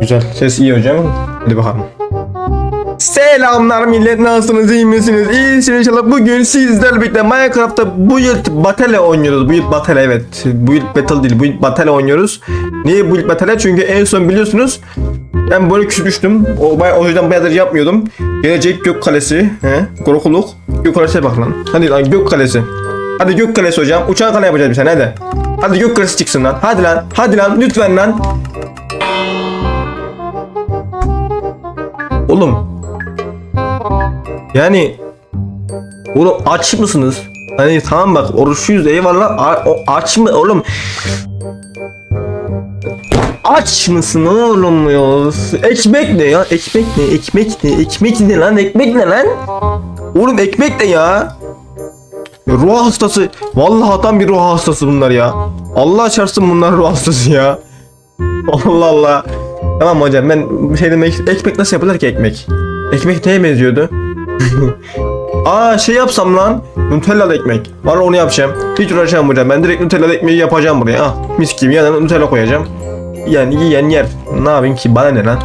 Güzel. Ses iyi hocam. Hadi bakalım. Selamlar millet nasılsınız iyi misiniz? İyisiniz inşallah bugün sizlerle birlikte Minecraft'ta bu yıl Battle oynuyoruz. Bu yıl Battle evet. Bu yıl Battle değil bu yıl Battle oynuyoruz. Niye bu yıl Battle? Çünkü en son biliyorsunuz ben böyle küsmüştüm. O, o yüzden bayağıdır yapmıyordum. Gelecek Gök Kalesi. He? Korkuluk. Gök Kalesi'ne bak lan. Hadi lan Gök Kalesi. Hadi Gök Kalesi hocam. Uçan kale yapacağız bir tane hadi. Hadi Gök Kalesi çıksın lan. Hadi lan. Hadi lan lütfen lan. Oğlum. Yani Oğlum aç mısınız? Hani tamam bak oruçluyuz eyvallah. A- o aç mı oğlum? Aç mısın oğlum ya? Ekmek ne ya? Ekmek ne? Ekmek ne? Ekmek ne lan? Ekmek ne lan? Oğlum ekmek ne ya? Ruh hastası. Vallahi tam bir ruh hastası bunlar ya. Allah çarpsın bunlar ruh hastası ya. Allah Allah. Tamam hocam ben şey demek ekmek nasıl yapılır ki ekmek? Ekmek neye benziyordu? Aa şey yapsam lan. Nutellalı ekmek. Vallahi onu yapacağım. Hiç uğraşamam hocam. Ben direkt Nutellalı ekmeği yapacağım buraya. Ah mis gibi yanına Nutella koyacağım. Yani yiyen yer. Ne yapayım ki bana ne lan?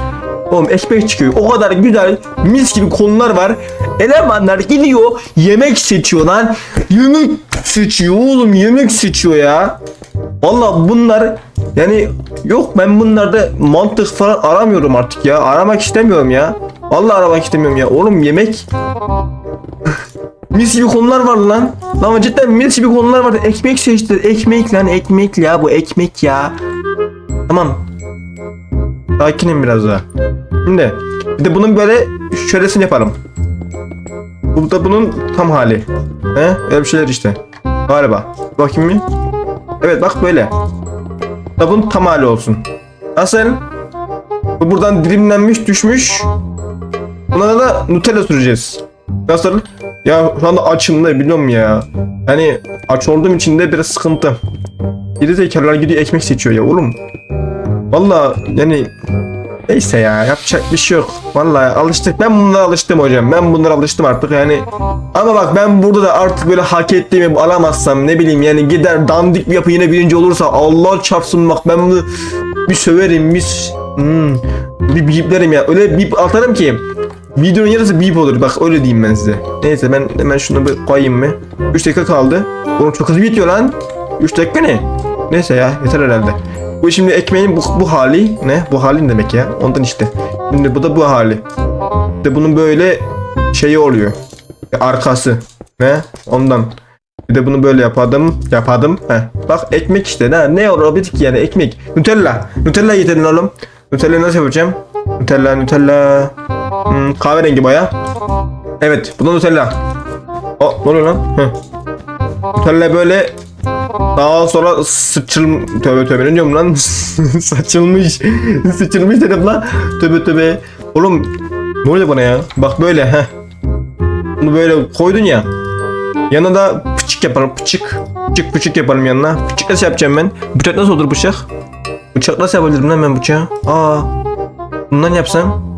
Oğlum ekmek çıkıyor. O kadar güzel mis gibi konular var. Elemanlar gidiyor yemek seçiyor lan. Yemek seçiyor oğlum yemek seçiyor ya. Valla bunlar yani yok ben bunlarda mantık falan aramıyorum artık ya. Aramak istemiyorum ya. Valla aramak istemiyorum ya. Oğlum yemek mis gibi konular var lan. Lan cidden mis gibi konular var. Ekmek seçti. Ekmek lan ekmek ya bu ekmek ya. Tamam. Sakinim biraz daha. Şimdi bir de bunun böyle şöylesini yapalım. Bu da bunun tam hali. He? Öyle bir şeyler işte. Galiba. Bakayım mı? Evet bak böyle. Da bunun tam hali olsun. Nasıl? Bu buradan dilimlenmiş düşmüş. Buna da Nutella süreceğiz. Nasıl? Ya şu anda açım da biliyorum ya. Hani aç olduğum için de biraz sıkıntı. Geri zekalar gidiyor ekmek seçiyor ya oğlum. Valla yani neyse ya yapacak bir şey yok. Vallahi alıştık. Ben bunlara alıştım hocam. Ben bunlara alıştım artık yani. Ama bak ben burada da artık böyle hak ettiğimi alamazsam ne bileyim yani gider dandik bir yapı yine birinci olursa Allah çarpsın bak ben bunu bir söverim bir hmm, bir biplerim ya. Öyle bip atarım ki videonun yarısı bip olur. Bak öyle diyeyim ben size. Neyse ben hemen şunu bir koyayım mı? 3 dakika kaldı. Oğlum çok hızlı bitiyor lan. 3 dakika ne? Neyse ya yeter herhalde. Bu şimdi ekmeğin bu, bu hali ne? Bu halin demek ya. Ondan işte. Şimdi bu da bu hali. İşte bunun böyle şeyi oluyor. Arkası. Ne? Ondan. Bir de bunu böyle yapadım. Yapadım. Heh. Bak ekmek işte. Ne, ne olabilir ki yani ekmek. Nutella. Nutella getirin oğlum. Nutella nasıl yapacağım? Nutella, Nutella. Hmm, kahverengi boya. Evet. Bu da Nutella. O ne oluyor lan? Heh. Nutella böyle daha sonra sıçıl tövbe tövbe ne diyorum lan? Saçılmış sıçılmış dedim lan. Tövbe tövbe. Oğlum ne oluyor bana ya? Bak böyle he bunu böyle koydun ya. Yanına da pıçık yapalım pıçık. Pıçık pıçık yapalım yanına. Pıçık nasıl yapacağım ben? Bıçak nasıl olur bıçak? Bıçak nasıl yapabilirim lan ben bıçağı? Aa bundan yapsam?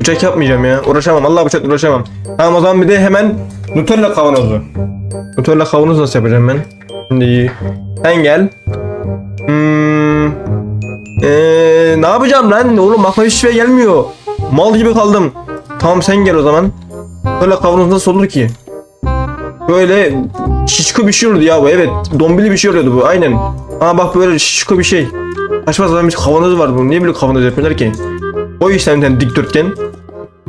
Bıçak yapmayacağım ya uğraşamam. Allah bıçak uğraşamam. Tamam o zaman bir de hemen Nutella kavanozu. Nutella kavanozu nasıl yapacağım ben Şimdi sen gel. Hmm. Ee, ne yapacağım lan? Oğlum aklıma hiçbir şey gelmiyor. Mal gibi kaldım. Tamam sen gel o zaman. Böyle kavanoz nasıl olur ki? Böyle şişko bir şey olurdu ya bu evet. Dombili bir şey oluyordu bu aynen. Aa bak böyle şişko bir şey. Saçma sapan bir kavanoz var bunun. Niye böyle kavanoz yapıyorlar ki? O işte bir tane dikdörtgen.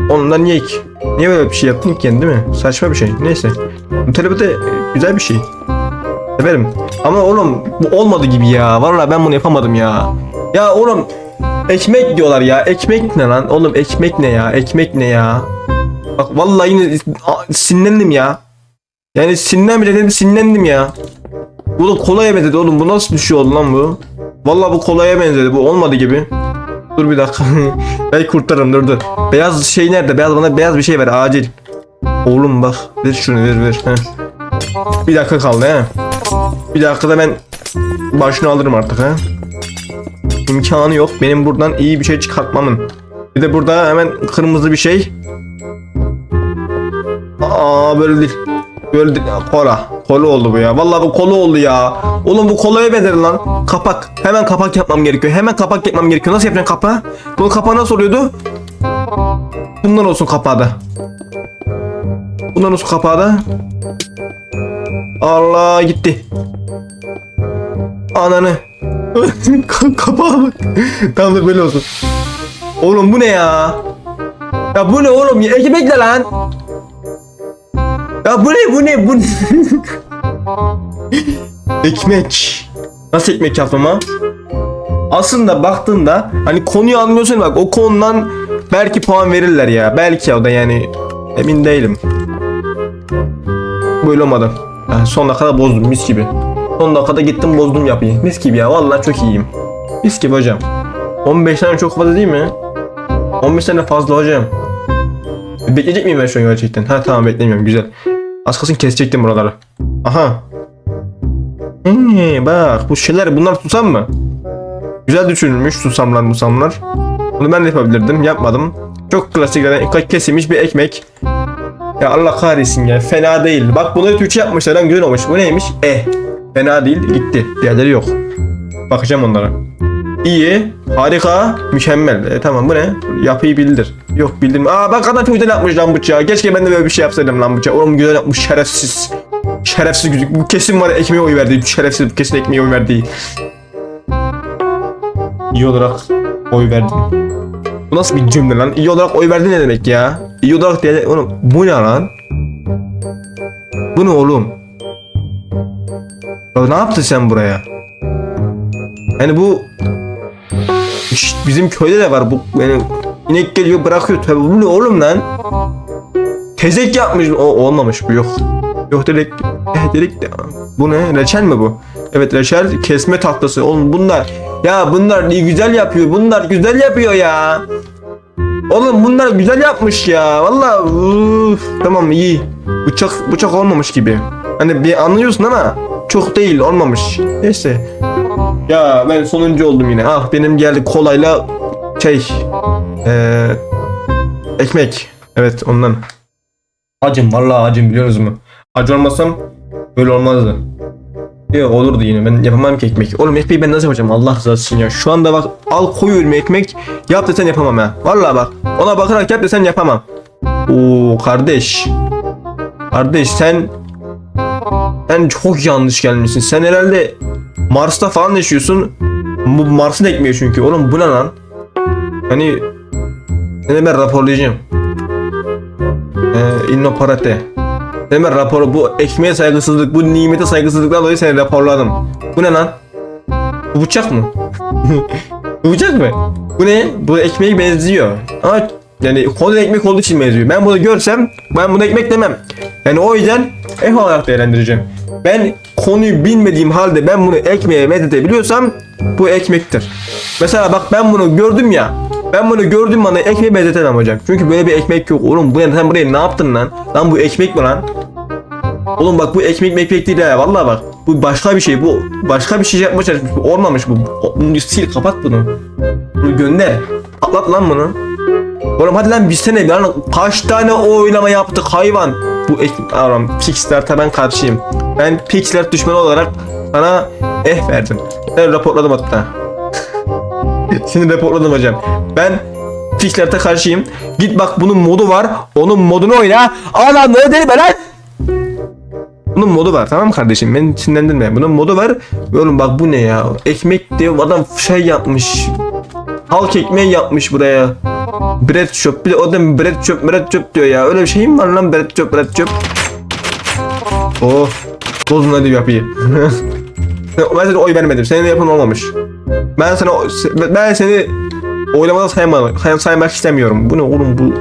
Ondan niye ki? Niye böyle bir şey yaptın ki değil mi? Saçma bir şey. Neyse. Nutella de güzel bir şey. Severim. Ama oğlum bu olmadı gibi ya. Vallahi ben bunu yapamadım ya. Ya oğlum ekmek diyorlar ya. Ekmek ne lan? Oğlum ekmek ne ya? Ekmek ne ya? Bak vallahi yine sinirlendim ya. Yani sinirlenmeyeceğim sinirlendim ya. Bu da kolaya benzedi oğlum. Bu nasıl bir şey oldu lan bu? Vallahi bu kolaya benzedi. Bu olmadı gibi. Dur bir dakika. Belki kurtarırım dur dur. Beyaz şey nerede? Beyaz bana beyaz bir şey ver acil. Oğlum bak. Ver şunu ver ver. Heh. Bir dakika kaldı he. Bir dakikada ben başını alırım artık ha. İmkanı yok benim buradan iyi bir şey çıkartmamın. Bir de burada hemen kırmızı bir şey. Aa böyle değil. Böyle değil. Kola. Kola oldu bu ya. Vallahi bu kola oldu ya. Oğlum bu kolaya benzer lan. Kapak. Hemen kapak yapmam gerekiyor. Hemen kapak yapmam gerekiyor. Nasıl yapacaksın kapağı? Bunun kapağı nasıl oluyordu? Bundan olsun kapağı da. Bundan olsun kapağı da. Allah gitti. Ananı. Ka- Kapağa bak. tamam dur böyle olsun. Oğlum bu ne ya? Ya bu ne oğlum? Ya, Ekmek ne lan? Ya bu ne bu ne bu ne? ekmek. Nasıl ekmek yaptım ha? Aslında baktığında hani konuyu anlıyorsun bak o konudan belki puan verirler ya. Belki o da yani emin değilim. Böyle olmadı. Ha, son dakikada bozdum mis gibi. Son dakikada gittim bozdum yapıyı. Mis gibi ya vallahi çok iyiyim. Mis gibi hocam. 15 tane çok fazla değil mi? 15 tane fazla hocam. Bekleyecek miyim ben şu an gerçekten? Ha tamam beklemiyorum güzel. Az kalsın kesecektim buraları. Aha. Hmm, bak bu şeyler bunlar susam mı? Güzel düşünülmüş susamlar musamlar. Bunu ben de yapabilirdim yapmadım. Çok klasik yani kesilmiş bir ekmek. Ya Allah kahretsin ya fena değil. Bak bunu Türkçe yapmışlar lan güzel olmuş. Bu neymiş? E. Fena değil gitti. Diğerleri yok. Bakacağım onlara. İyi, harika, mükemmel. E, tamam bu ne? Yapıyı bildir. Yok bildim. Aa bak adam çok güzel yapmış lan bıçağı. Keşke ben de böyle bir şey yapsaydım lan bıçağı. Oğlum güzel yapmış şerefsiz. Şerefsiz gücük. Bu kesin var ekmeğe oy verdi. Şerefsiz bu kesin ekmeğe oy verdi. İyi olarak oy verdim. Bu nasıl bir cümle lan? İyi olarak oy verdi ne demek ya? İyi olarak diye oğlum bu ne lan? Bu ne oğlum? Ya ne yaptın sen buraya? Yani bu Şşt, bizim köyde de var bu yani inek geliyor bırakıyor tabi bu ne oğlum lan? Tezek yapmış. O olmamış bu yok. Yok dedik. Eh de. Bu ne? Reçel mi bu? Evet reçel kesme tahtası. Oğlum bunlar. Ya bunlar iyi güzel yapıyor. Bunlar güzel yapıyor ya. Oğlum bunlar güzel yapmış ya. Vallahi uf, tamam iyi. Bıçak bıçak olmamış gibi. Hani bir anlıyorsun ama çok değil olmamış. Neyse. Ya ben sonuncu oldum yine. Ah benim geldi kolayla şey eee ekmek. Evet ondan. Acım vallahi acım biliyoruz mu? Acı olmasam böyle olmazdı. Yok olurdu yine ben yapamam ki ekmek. Oğlum ekmeği ben nasıl yapacağım Allah rızası için ya. Şu anda bak al koyuyorum ekmek yap desen yapamam ha. Vallahi bak ona bakarak yap desen yapamam. Oo kardeş. Kardeş sen sen çok yanlış gelmişsin. Sen herhalde Mars'ta falan yaşıyorsun. Bu Mars'ın ekmeği çünkü. Oğlum bu ne lan? Hani seni ben raporlayacağım. Ee, innoparate. Ben raporu bu ekmeğe saygısızlık, bu nimete saygısızlıktan dolayı seni raporladım. Bu ne lan? Bu bıçak mı? bu bıçak mı? Bu ne? Bu ekmeğe benziyor. Ama yani konu ekmek olduğu için benziyor. Ben bunu görsem ben bunu ekmek demem. Yani o yüzden ek olarak değerlendireceğim. Ben konuyu bilmediğim halde ben bunu ekmeğe mezetebiliyorsam bu ekmektir. Mesela bak ben bunu gördüm ya. Ben bunu gördüm bana ekmeğe benzetemem hocam. Çünkü böyle bir ekmek yok. Oğlum bu ne sen buraya ne yaptın lan? Lan bu ekmek mi lan? Oğlum bak bu ekmek ekmek değil ya. Vallahi bak. Bu başka bir şey. Bu başka bir şey yapmaya çalışmış. Bu olmamış bu. Bunu sil kapat bunu. Bunu gönder. Atlat lan bunu. Oğlum hadi lan bilsene lan kaç tane oylama yaptık hayvan. Bu ekmek Aram Pixar'ta ben karşıyım. Ben Pixar düşmanı olarak sana eh verdim. Ben raporladım hatta. Seni raporladım hocam. Ben Pixar'ta karşıyım. Git bak bunun modu var. Onun modunu oyna. Adam ne dedi lan? Bunun modu var tamam kardeşim? Beni sinirlendirme. Bunun modu var. Oğlum bak bu ne ya? Ekmek diyor adam şey yapmış. Halk ekmeği yapmış buraya. Bread shop. Bir de o da bread shop, bread shop diyor ya. Öyle bir şey mi var lan bread shop, bread shop? Oh. Bozun hadi yapıyı. ben oy vermedim. Senin yapın olmamış. Ben sana ben seni oylamada saymadım. Say- saymak istemiyorum. Bu ne oğlum bu?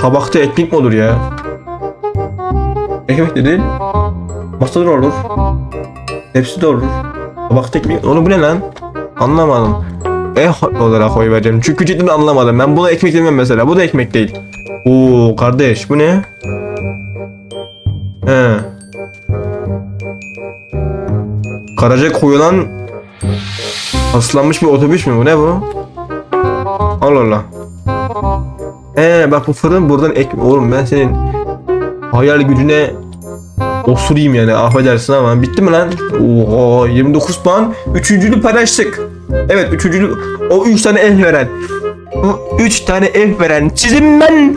Tabakta ekmek mi olur ya? Ekmek de değil. Masada da olur. Hepsi de olur. Tabakta ekmek. Oğlum bu ne lan? Anlamadım. E olarak oy vereceğim. Çünkü cidden anlamadım. Ben buna ekmek demem mesela. Bu da ekmek değil. Oo kardeş bu ne? He. Garaja koyulan aslanmış bir otobüs mü bu ne bu? Allah Allah. He bak bu fırın buradan ek oğlum ben senin hayal gücüne osurayım yani affedersin ama bitti mi lan? Oha 29 puan. Üçüncülü paylaştık. Evet üçüncülü o 3 tane ev veren. O 3 tane ev veren çizim ben.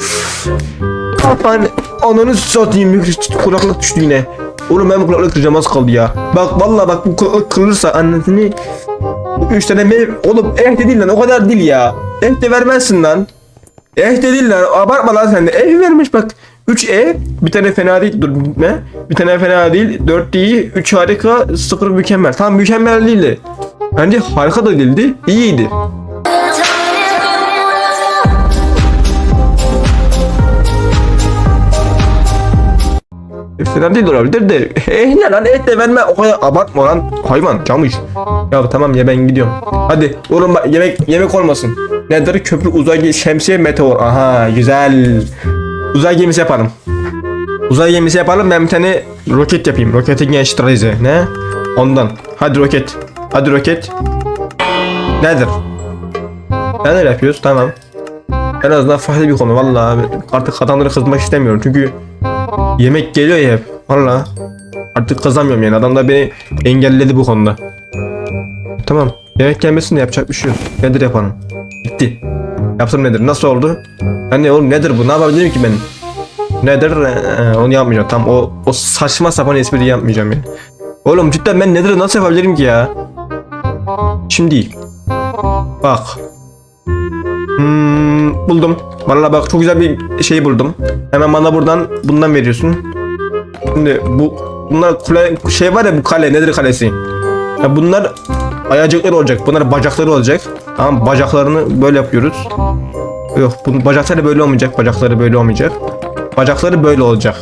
Kafan ananı satayım kulaklık düştü yine. Oğlum ben bu kulaklık kıracağım az kaldı ya. Bak vallahi bak bu kulaklık kırılırsa annesini üç tane mev... Oğlum eh de değil lan o kadar değil ya. Eh de vermezsin lan. Eh de değil lan abartma lan sen de. Eh vermiş bak. 3 E bir tane fena değil dur ne? Bir tane fena değil 4 iyi 3 harika 0 mükemmel. Tam mükemmel değildi. Bence harika da değildi iyiydi. Fena değil de olabilir de eh ne lan et de verme o kadar abartma lan hayvan camış. Ya tamam ya ben gidiyorum. Hadi oğlum bak yemek yemek olmasın. Nedir köprü uzay şemsiye meteor. Aha güzel. Uzay gemisi yapalım. Uzay gemisi yapalım ben bir tane roket yapayım. Roketin gençtirize ne? Ondan. Hadi roket. Hadi roket. Nedir? Neler yapıyoruz? Tamam. En azından farklı bir konu vallahi artık adamları kızmak istemiyorum çünkü yemek geliyor ya hep. Valla artık kazanmıyorum yani. Adamlar beni engelledi bu konuda. Tamam. Yemek gelmesin de yapacak bir şey yok. Nedir yapalım bitti. Yapsam nedir? Nasıl oldu? Hani oğlum nedir bu? Ne yapabilirim ki ben? Nedir? Ee, onu yapmayacağım. Tam o o saçma sapan espriyi yapmayacağım yani oğlum cidden ben nedir nasıl yapabilirim ki ya? Şimdi bak. Hmm, buldum. Vallahi bak çok güzel bir şey buldum. Hemen bana buradan bundan veriyorsun. Şimdi bu bunlar kule şey var ya bu kale nedir kalesi? Ya bunlar ayacıkları olacak. Bunlar bacakları olacak. Tamam bacaklarını böyle yapıyoruz. Yok bunun bacakları böyle olmayacak. Bacakları böyle olmayacak. Bacakları böyle olacak.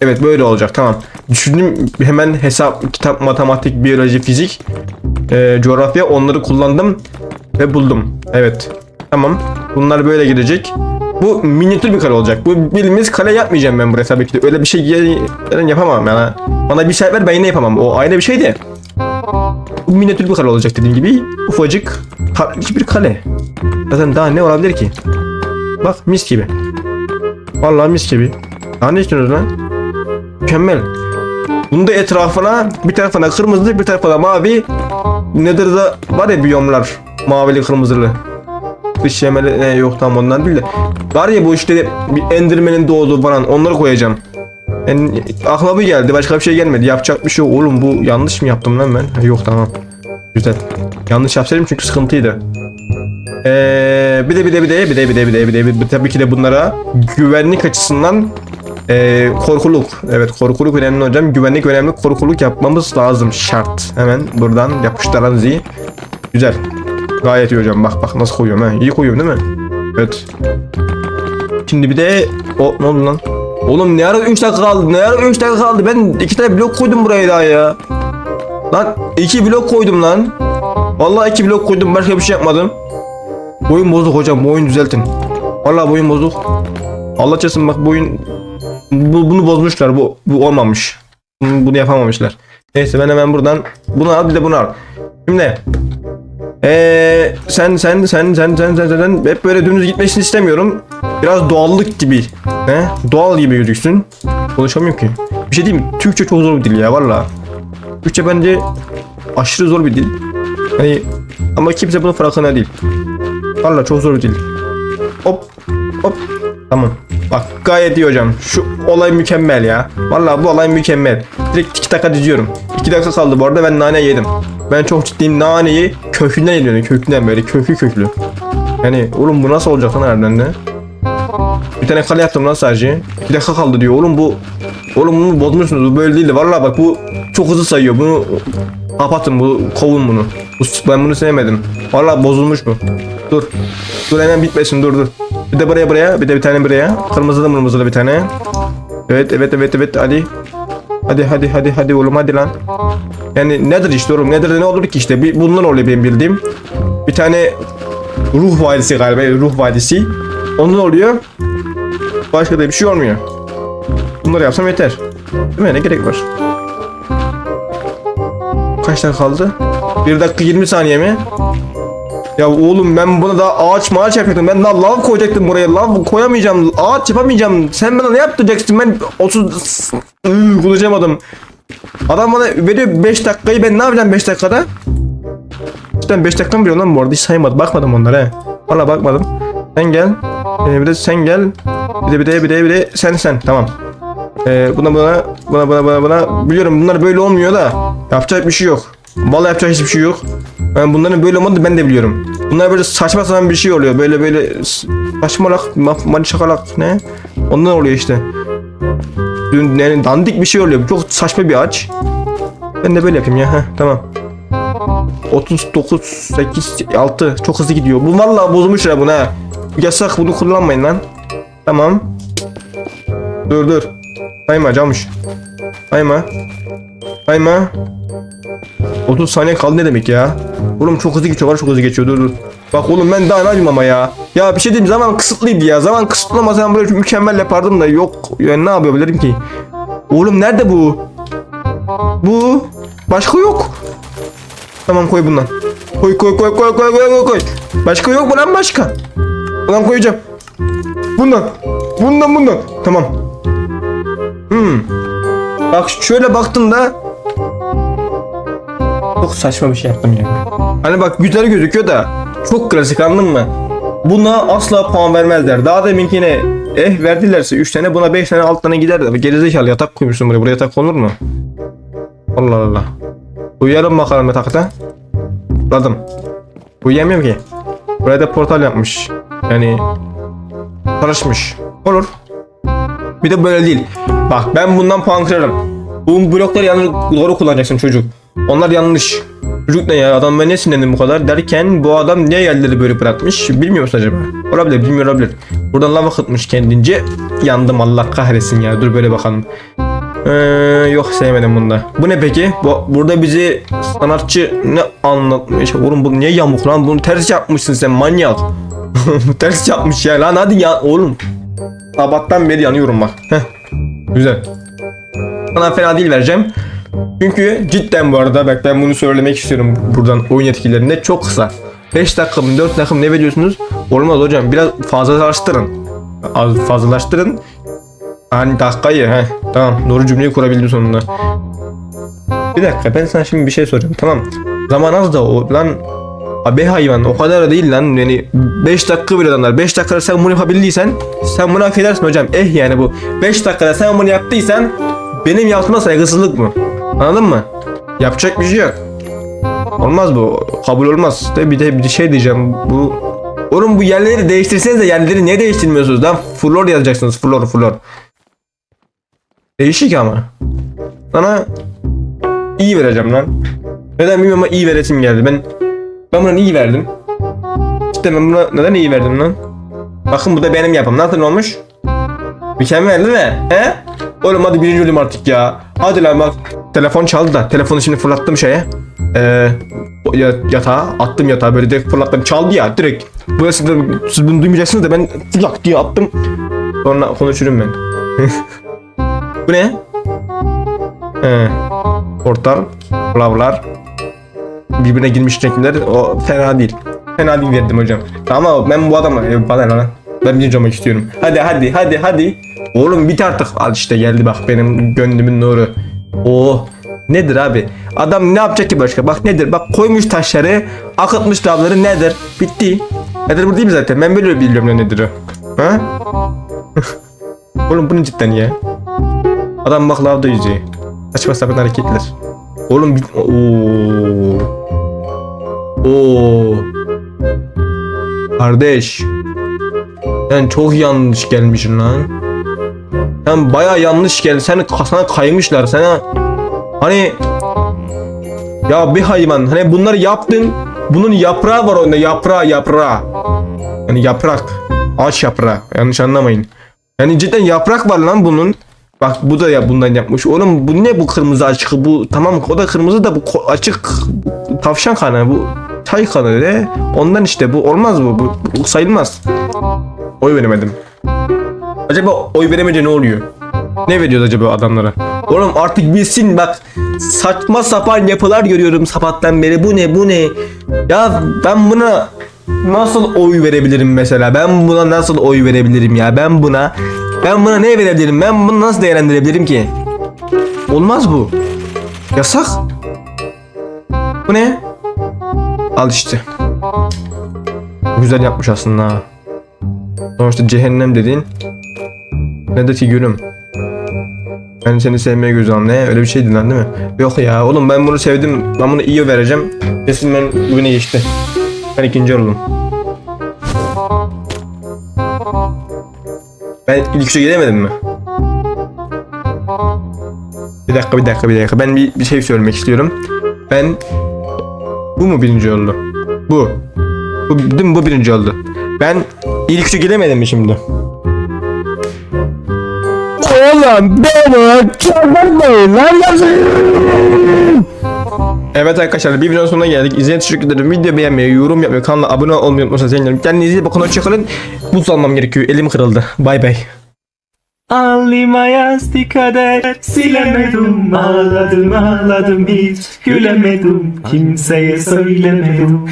Evet böyle olacak tamam. Düşündüm hemen hesap, kitap, matematik, biyoloji, fizik, e, coğrafya onları kullandım ve buldum. Evet. Tamam. Bunlar böyle gidecek. Bu minyatür bir kale olacak. Bu bildiğimiz kale yapmayacağım ben buraya tabii ki de. Öyle bir şey yapamam yani. Bana bir şey ver ben yine yapamam. O ayrı bir şey de. Bu minyatür bir kale olacak dediğim gibi. Ufacık tatlı bir kale. Zaten daha ne olabilir ki? Bak mis gibi. Vallahi mis gibi. Daha ne istiyorsunuz lan? Mükemmel. Bunun da etrafına bir tarafına kırmızı bir tarafına mavi Nedir da var ya biyomlar mavili kırmızılı dış yemeli e, yok tam ondan değil de var ya bu işte bir endirmenin doğduğu falan onları koyacağım en, aklıma bu geldi başka bir şey gelmedi yapacak bir şey yok oğlum bu yanlış mı yaptım lan ben yok tamam güzel yanlış yapsaydım çünkü sıkıntıydı ee, bir de bir de bir de bir de bir de bir de bir de bir de tabii ki de bunlara güvenlik açısından ee, korkuluk. Evet korkuluk önemli hocam. Güvenlik önemli. Korkuluk yapmamız lazım. Şart. Hemen buradan yapıştıran zi. Güzel. Gayet iyi hocam. Bak bak nasıl koyuyorum ha. İyi koyuyorum değil mi? Evet. Şimdi bir de o ne oldu lan? Oğlum ne ara 3 dakika kaldı? Ne ara 3 dakika kaldı? Ben iki tane blok koydum buraya daha ya. Lan iki blok koydum lan. Vallahi iki blok koydum. Başka bir şey yapmadım. Boyun bozuk hocam. Boyun düzeltin. Vallahi boyun bozuk. Allah çarpsın bak boyun bu, bunu bozmuşlar. Bu bu olmamış. Bunu, bunu yapamamışlar. Neyse ben hemen buradan bunu al bir de bunu al. Şimdi ee, sen sen sen sen sen sen sen hep böyle dümdüz gitmesini istemiyorum. Biraz doğallık gibi. He? Doğal gibi yürüksün. Konuşamıyorum ki. Bir şey diyeyim mi? Türkçe çok zor bir dil ya valla. Türkçe bence aşırı zor bir dil. Hani ama kimse bunun farkında değil. Valla çok zor bir dil. Hop hop. Tamam. Bak gayet iyi hocam. Şu olay mükemmel ya. Vallahi bu olay mükemmel. Direkt 2 dakika diziyorum. 2 dakika kaldı bu arada ben nane yedim. Ben çok ciddiyim naneyi kökünden yediyorum. Kökünden böyle kökü köklü. Yani oğlum bu nasıl olacak lan harbiden de? Bir tane kale yaptım lan sadece. 2 dakika kaldı diyor. Oğlum bu Oğlum bunu bozmuşsunuz. Bu böyle değildi. Vallahi bak bu çok hızlı sayıyor. Bunu kapatın bu kovun bunu. Bu, ben bunu sevmedim. Vallahi bozulmuş bu. Dur. Dur hemen bitmesin dur dur. Bir de buraya buraya bir de bir tane buraya. Kırmızılı mırmızılı bir tane. Evet evet evet evet hadi. Hadi hadi hadi hadi oğlum hadi lan. Yani nedir işte oğlum nedir ne olur ki işte bir, bundan oluyor benim bildiğim. Bir tane ruh vadisi galiba ruh vadisi. Onun oluyor. Başka da bir şey olmuyor. Bunları yapsam yeter. Değil mi? Ne gerek var? Kaç dakika kaldı? 1 dakika 20 saniye mi? Ya oğlum ben buna da ağaç maaç yapacaktım. Ben daha lav koyacaktım buraya. Lav koyamayacağım. Ağaç yapamayacağım. Sen bana ne yaptıracaksın? Ben 30 Iı, konuşamadım. Adam bana veriyor 5 dakikayı ben ne yapacağım 5 dakikada? Cidden 5 dakika mı veriyor lan bu arada hiç saymadım. Bakmadım onlara. Valla bakmadım. Sen gel. Ee, bir de sen gel. Bir de bir de bir de bir de sen sen. Tamam. Ee, buna buna buna buna buna buna biliyorum bunlar böyle olmuyor da yapacak bir şey yok. Vallahi yapacak hiçbir şey yok. Ben bunların böyle olmadı ben de biliyorum. Bunlar böyle saçma sapan bir şey oluyor. Böyle böyle saçmalak, mani şakalak ne? Ondan oluyor işte. Dün yani dandik bir şey oluyor. Çok saçma bir ağaç. Ben de böyle yapayım ya. Heh, tamam. 39, 8, 6 çok hızlı gidiyor. Bu vallahi bozulmuş ya bunu ha. Yasak bunu kullanmayın lan. Tamam. Dur dur. Sayma camış. Sayma. Sayma. 30 saniye kaldı ne demek ya? Oğlum çok hızlı geçiyor var çok hızlı geçiyor dur dur. Bak oğlum ben daha yapayım ama ya. Ya bir şey diyeyim zaman kısıtlıydı ya. Zaman kısıtlamasam böyle mükemmel yapardım da yok. Yani ne yapabilirim ki? Oğlum nerede bu? Bu. Başka yok. Tamam koy bundan. Koy koy koy koy koy koy koy. Başka yok mu lan başka? Bundan koyacağım. Bundan. Bundan bundan. Tamam. Hmm. Bak şöyle baktığında çok saçma bir şey yaptım ya. Hani bak güzel gözüküyor da çok klasik anladın mı? Buna asla puan vermezler. Daha deminkine eh verdilerse 3 tane buna 5 tane 6 tane gider de gerizekalı yatak koymuşsun buraya. Buraya yatak konur mu? Allah Allah. Uyuyalım bakalım yatakta. Ladım. Uyuyamıyorum ki. Buraya da portal yapmış. Yani karışmış. Olur. Bir de böyle değil. Bak ben bundan puan kırarım. Bu blokları yanlış doğru kullanacaksın çocuk. Onlar yanlış. Çocuk ne ya adam ben ne sinirlendim bu kadar derken bu adam niye yerleri böyle bırakmış bilmiyor musun acaba? Olabilir bilmiyor olabilir. Buradan lava akıtmış kendince. Yandım Allah kahretsin ya dur böyle bakalım. Ee, yok sevmedim bunda. Bu ne peki? Bu, burada bizi sanatçı ne anlatmış? Oğlum bu niye yamuk lan? Bunu ters yapmışsın sen manyak. ters yapmış ya lan hadi ya oğlum. Sabahtan beri yanıyorum bak. Heh. Güzel. Sana fena değil vereceğim. Çünkü cidden bu arada bak ben bunu söylemek istiyorum buradan oyun etkilerinde çok kısa. 5 dakika mı 4 dakika mı ne veriyorsunuz? Olmaz hocam biraz fazlalaştırın. Az fazlalaştırın. Hani dakikayı he tamam doğru cümleyi kurabildim sonunda. Bir dakika ben sana şimdi bir şey soracağım tamam. Zaman az da o lan Abi hayvan o kadar da değil lan yani 5 dakika bir adamlar 5 dakikada sen bunu yapabildiysen sen bunu hak edersin hocam eh yani bu 5 dakikada sen bunu yaptıysan benim yaptığıma saygısızlık mı anladın mı yapacak bir şey yok olmaz bu kabul olmaz de bir de bir şey diyeceğim bu oğlum bu yerleri değiştirseniz de yerleri niye değiştirmiyorsunuz lan flor yazacaksınız flor flor değişik ama sana iyi vereceğim lan neden bilmiyorum ama iyi veresim geldi ben ben buna iyi verdim. İşte ben buna neden iyi verdim lan? Bakın bu da benim yapım. Nasıl olmuş? Mükemmel değil mi? He? Oğlum hadi birinci olayım artık ya. Hadi lan bak. Telefon çaldı da. Telefonu şimdi fırlattım şeye. Ee, yatağa. Attım yatağa böyle direkt fırlattım. Çaldı ya direkt. Bu siz, siz bunu duymayacaksınız da ben fırlak diye attım. Sonra konuşurum ben. bu ne? He. Portal. Lavlar birbirine girmiş renkler o fena değil. Fena değil verdim hocam. Ama ben bu adama e, bana lan? Ben birinci olmak istiyorum. Hadi hadi hadi hadi. Oğlum bit artık. Al işte geldi bak benim gönlümün nuru. Oh. Nedir abi? Adam ne yapacak ki başka? Bak nedir? Bak koymuş taşları, akıtmış lavları nedir? Bitti. Nedir bu değil mi zaten? Ben böyle biliyorum ne nedir o. Ha? Oğlum bu ne cidden ya? Adam bak lavda yüzüyor. Saçma sapan hareketler. Oğlum bir... Oo. Oo. Kardeş. Sen çok yanlış gelmişsin lan. Sen baya yanlış geldin. Sen sana kaymışlar. Sana hani ya bir hayvan. Hani bunları yaptın. Bunun yaprağı var onda. Yaprağı yaprağı. Yani yaprak. Ağaç yaprağı. Yanlış anlamayın. Yani cidden yaprak var lan bunun. Bak bu da ya bundan yapmış. Oğlum bu ne bu kırmızı açık? Bu tamam o da kırmızı da bu açık tavşan kanı bu çay kanı ne? Ondan işte bu olmaz bu. Bu, bu sayılmaz. Oy veremedim. Acaba oy veremeyince ne oluyor? Ne veriyoruz acaba adamlara? Oğlum artık bilsin bak saçma sapan yapılar görüyorum sabahtan beri. Bu ne bu ne? Ya ben buna nasıl oy verebilirim mesela? Ben buna nasıl oy verebilirim ya? Ben buna ben buna ne verebilirim? Ben bunu nasıl değerlendirebilirim ki? Olmaz bu. Yasak. Bu ne? Al işte. Güzel yapmış aslında. Sonuçta cehennem dediğin ne de figürüm. Ben seni sevmeye göz alıyorum. Ne? Öyle bir şeydi lan değil mi? Yok ya oğlum ben bunu sevdim. Ben bunu iyi vereceğim. Kesin ben bugüne geçti. Ben ikinci oldum. Ben ilk üçe gidemedim mi? Bir dakika bir dakika bir dakika. Ben bir, bir şey söylemek istiyorum. Ben bu mu birinci oldu? Bu. Bu, değil mi? bu birinci oldu. Ben ilk üçe gidemedim mi şimdi? Oğlum beni çağırmayın lan Evet arkadaşlar bir videonun sonuna geldik. İzlediğiniz için teşekkür ederim. Video beğenmeyi, yorum yapmayı, kanala abone olmayı unutmazsanız sevinirim. Kendinize iyi bakın. Hoşçakalın. Buz almam gerekiyor. Elim kırıldı. Bay bay. Alnıma yastık kader Silemedim ağladım ağladım hiç Gülemedim kimseye söylemedim